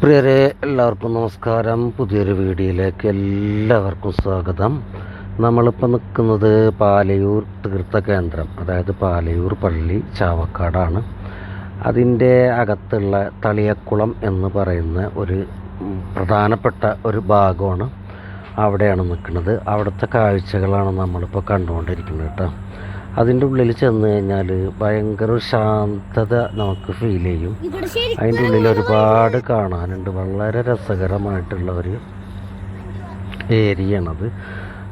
പ്രിയരെ എല്ലാവർക്കും നമസ്കാരം. പുതിയൊരു വീഡിയോയിലേക്ക് എല്ലാവർക്കും സ്വാഗതം. നമ്മളിപ്പോൾ നിൽക്കുന്നത് പാലയൂർ തീർത്ഥ കേന്ദ്രം അതായത് പാലയൂർ പള്ളി ചാവക്കാടാണ്. അതിന്റെ അകത്തുള്ള തളിയക്കുളം എന്ന് പറയുന്ന ഒരു പ്രധാനപ്പെട്ട ഒരു ഭാഗമാണ് അവിടെയാണ് നിൽക്കുന്നത്. അവിടുത്തെ കാഴ്ചകളാണ് നമ്മളിപ്പോൾ കണ്ടുകൊണ്ടിരിക്കുന്നത് കേട്ടോ. അതിന്റെ ഉള്ളിൽ ചെന്ന് കഴിഞ്ഞാൽ ഭയങ്കര ശാന്തത നമുക്ക് ഫീൽ ചെയ്യും. അതിന്റെ ഉള്ളിൽ ഒരുപാട് കാണാനുണ്ട്. വളരെ രസകരമായിട്ടുള്ള ഒരു ഏരിയയാണത്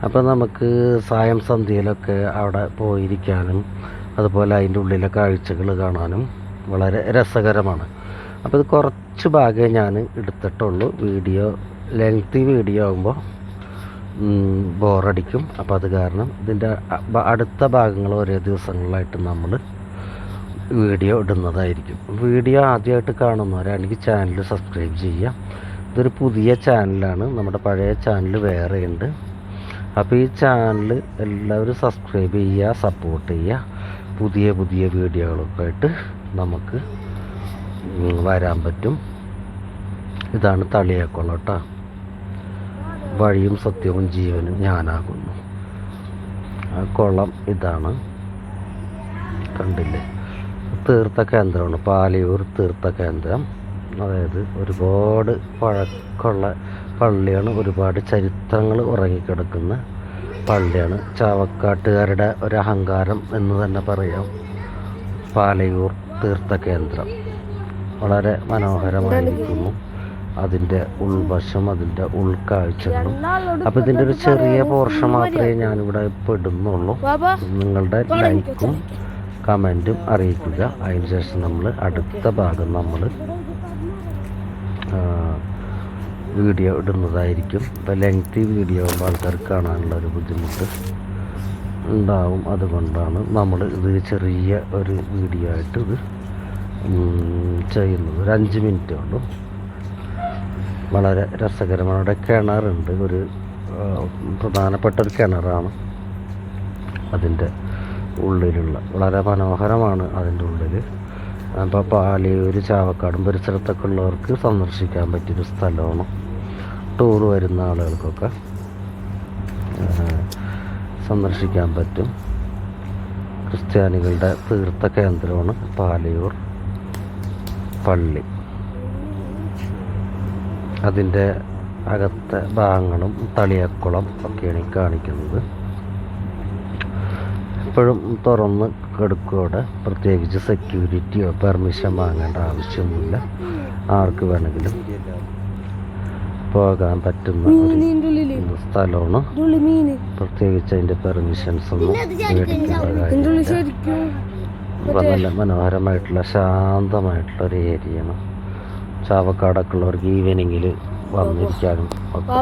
അപ്പോൾ നമുക്ക് സായം സന്ധ്യയിലൊക്കെ അവിടെ പോയിരിക്കാനും അതുപോലെ അതിന്റെ ഉള്ളിലെ കാഴ്ചകൾ കാണാനും വളരെ രസകരമാണ്. അപ്പോൾ ഇത് കുറച്ച് ഭാഗമേ ഞാൻ എടുത്തിട്ടുള്ളൂ. വീഡിയോ ലെങ്തി വീഡിയോ ആകുമ്പോൾ ബോറടിക്കും. അപ്പോൾ അത് കാരണം ഇതിന്റെ അടുത്ത ഭാഗങ്ങൾ ഒരേ ദിവസങ്ങളിലായിട്ട് നമ്മൾ വീഡിയോ ഇടുന്നതായിരിക്കും. വീഡിയോ ആദ്യമായിട്ട് കാണുന്നവരാണെങ്കിൽ ചാനൽ സബ്സ്ക്രൈബ് ചെയ്യുക ഇതൊരു പുതിയ ചാനലാണ്. നമ്മുടെ പഴയ ചാനൽ വേറെയുണ്ട്. അപ്പോൾ ഈ ചാനൽ എല്ലാവരും സബ്സ്ക്രൈബ് ചെയ്യുക സപ്പോർട്ട് ചെയ്യുക. പുതിയ പുതിയ വീഡിയോകളൊക്കെ ആയിട്ട് നമുക്ക് വരാൻ പറ്റും. ഇതാണ് തളിയേക്കുളം കേട്ടോ വഴിയും സത്യവും ജീവനും ഞാനാകുന്നു. ആ കുളം ഇതാണ്. കണ്ടില്ലേ? തീർത്ഥ കേന്ദ്രമാണ്. പാലിയൂർ തീർത്ഥ കേന്ദ്രം. അതായത് ഒരുപാട് പഴക്കമുള്ള പള്ളിയാണ്. ഒരുപാട് ചരിത്രങ്ങൾ ഉറങ്ങിക്കിടക്കുന്ന പള്ളിയാണ്. ചാവക്കാട്ടുകാരുടെ ഒരു അഹങ്കാരം എന്ന് തന്നെ പറയാം. പാലയൂർ തീർത്ഥ കേന്ദ്രം. വളരെ മനോഹരമായിരിക്കുന്നു. അതിന്റെ ഉൾവശം അതിന്റെ ഉൾക്കാഴ്ചകളും. അപ്പോൾ ഇതിന്റെ ഒരു ചെറിയ പോർഷൻ മാത്രമേ ഞാനിവിടെ പെടുന്നുള്ളൂ. നിങ്ങളുടെ ലൈക്കും കമന്റും അറിയിക്കുക. അതിനുശേഷം നമ്മൾ അടുത്ത ഭാഗം നമ്മൾ വീഡിയോ ഇടുന്നതായിരിക്കും. ഇപ്പോൾ ലെങ്തി വീഡിയോ ആകുമ്പോൾ ആൾക്കാർക്ക് കാണാനുള്ള ഒരു ബുദ്ധിമുട്ട് ഉണ്ടാവും. അതുകൊണ്ടാണ് നമ്മൾ ഇത് ചെറിയ ഒരു വീഡിയോ ആയിട്ട് ഇത് ചെയ്യുന്നത്. ഒരു അഞ്ച് മിനിറ്റേ ഉള്ളൂ. വളരെ രസകരമാണ്. അവിടെ കിണറുണ്ട്. ഒരു പ്രധാനപ്പെട്ട ഒരു കിണറാണ് അതിന്റെ ഉള്ളിലുള്ള. വളരെ മനോഹരമാണ് അതിന്റെ ഉള്ളിൽ അപ്പോൾ പാലിയൂർ ചാവക്കാടും പരിസരത്തൊക്കെ ഉള്ളവർക്ക് സന്ദർശിക്കാൻ പറ്റിയൊരു സ്ഥലമാണ്. ടൂർ വരുന്ന ആളുകൾക്കൊക്കെ സന്ദർശിക്കാൻ പറ്റും. ക്രിസ്ത്യാനികളുടെ തീർത്ഥ കേന്ദ്രമാണ് പാലിയൂർ പള്ളി. അതിന്റെ അകത്തെ ഭാഗങ്ങളും തളിയക്കുളം ഒക്കെയാണ് ഈ കാണിക്കുന്നത്. എപ്പോഴും തുറന്ന് കെടുക്കോടെ പ്രത്യേകിച്ച് സെക്യൂരിറ്റിയോ പെർമിഷൻ വാങ്ങേണ്ട ആവശ്യമൊന്നുമില്ല. ആർക്ക് വേണമെങ്കിലും പോകാൻ പറ്റുന്ന ഒരു സ്ഥലമാണ്. പ്രത്യേകിച്ച് അതിന്റെ പെർമിഷൻസ് ഒന്നും മേടിക്കേണ്ട കാര്യമില്ല. അപ്പോൾ നല്ല മനോഹരമായിട്ടുള്ള ശാന്തമായിട്ടുള്ള ഒരു ഏരിയയാണ് ചാവക്കാടൊക്കെ ഉള്ളവർക്ക് ഈവനിങ്ങിൽ വന്നിരിക്കാനും ഒക്കെ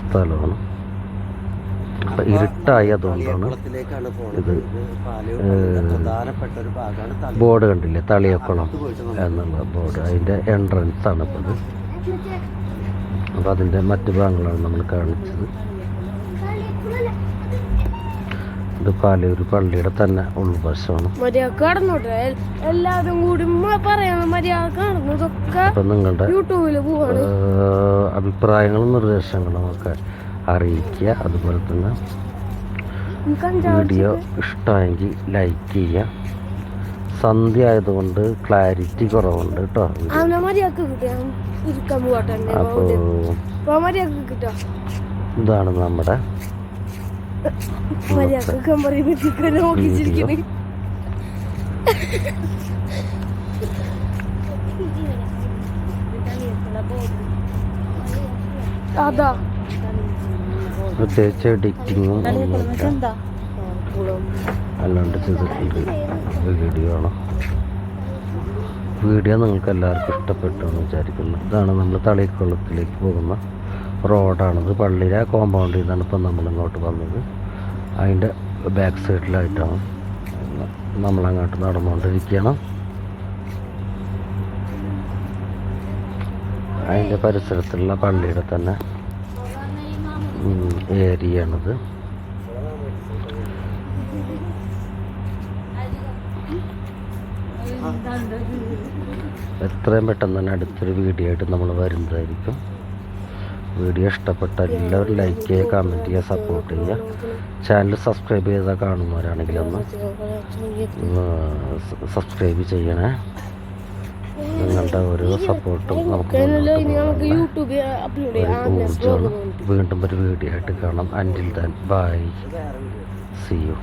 സ്ഥലമാണ്. അപ്പം ഇരുട്ടായി അതുകൊണ്ടാണ് ഇത് ബോർഡ് കണ്ടില്ലേ? തളിയക്കുളം എന്നുള്ള ബോർഡ്. അതിന്റെ എൻട്രൻസ് ആണ് ഇപ്പോൾ ഇത് അപ്പോൾ അതിന്റെ മറ്റു ഭാഗങ്ങളാണ് നമ്മൾ കാണിച്ചത്. ഇത് ഒരു പള്ളിയുടെ തന്നെ ഉൾവശമാണ്. മര്യാദ കടന്നോട്ടെ. എല്ലാവരും കൂടി പറയണ നിങ്ങളുടെ യൂട്യൂബിൽ അഭിപ്രായങ്ങളും നിർദ്ദേശങ്ങളും ഒക്കെ അറിയിക്കുക. അതുപോലെ തന്നെ വീഡിയോ ഇഷ്ടമായെങ്കിൽ ലൈക്ക് ചെയ്യുക. സന്ധ്യ ആയതുകൊണ്ട് ക്ലാരിറ്റി കുറവുണ്ട് കേട്ടോ അപ്പോ ഇതാണ് കിട്ടിയാ ഇരിക്കാൻ പോകട്ടെ അപ്പോൾ на പറയുമ്പോഴത്തേക്ക് നോക്കിച്ചിരിക്കണേ അതാ പ്രത്യേകിച്ച് എഡിറ്റിങ്ങും അല്ലാണ്ട് ചെയ്തിട്ടുണ്ട് വീഡിയോ ആണ് വീഡിയോ നിങ്ങൾക്ക് എല്ലാവർക്കും ഇഷ്ടപ്പെട്ടു എന്ന് വിചാരിക്കുന്നു. ഇതാണ് നമ്മൾ തളിക്കുളത്തിലേക്ക് പോകുന്ന റോഡാണിത്. പള്ളിയിലെ കോമ്പൗണ്ടിൽ നിന്നാണ് ഇപ്പം നമ്മൾ ഇങ്ങോട്ട് വന്നത്. അതിന്റെ ബാക്ക് സൈഡിലായിട്ടാണ് നമ്മളങ്ങോട്ട് നടന്നുകൊണ്ടിരിക്കുകയാണ്. അതിന്റെ പരിസരത്തുള്ള പള്ളിയുടെ തന്നെ ഏരിയയാണിത്. എത്രയും പെട്ടെന്ന് തന്നെ അടുത്തൊരു വീഡിയോ ആയിട്ട് നമ്മൾ വരുന്നതായിരിക്കും. വീഡിയോ ഇഷ്ടപ്പെട്ട എല്ലാവരും ലൈക്ക് ചെയ്യുക കമന്റ് ചെയ്യുക സപ്പോർട്ട് ചെയ്യുക. ചാനൽ സബ്സ്ക്രൈബ് ചെയ്താൽ കാണുന്നവരാണെങ്കിൽ ഒന്ന് സബ്സ്ക്രൈബ് ചെയ്യണേ. നിങ്ങളുടെ ഓരോ സപ്പോർട്ടും നമുക്ക് ഒരു ഊർജമാണ് വീണ്ടും ഒരു വീഡിയോ ആയിട്ട് കാണാം. Until then bye see you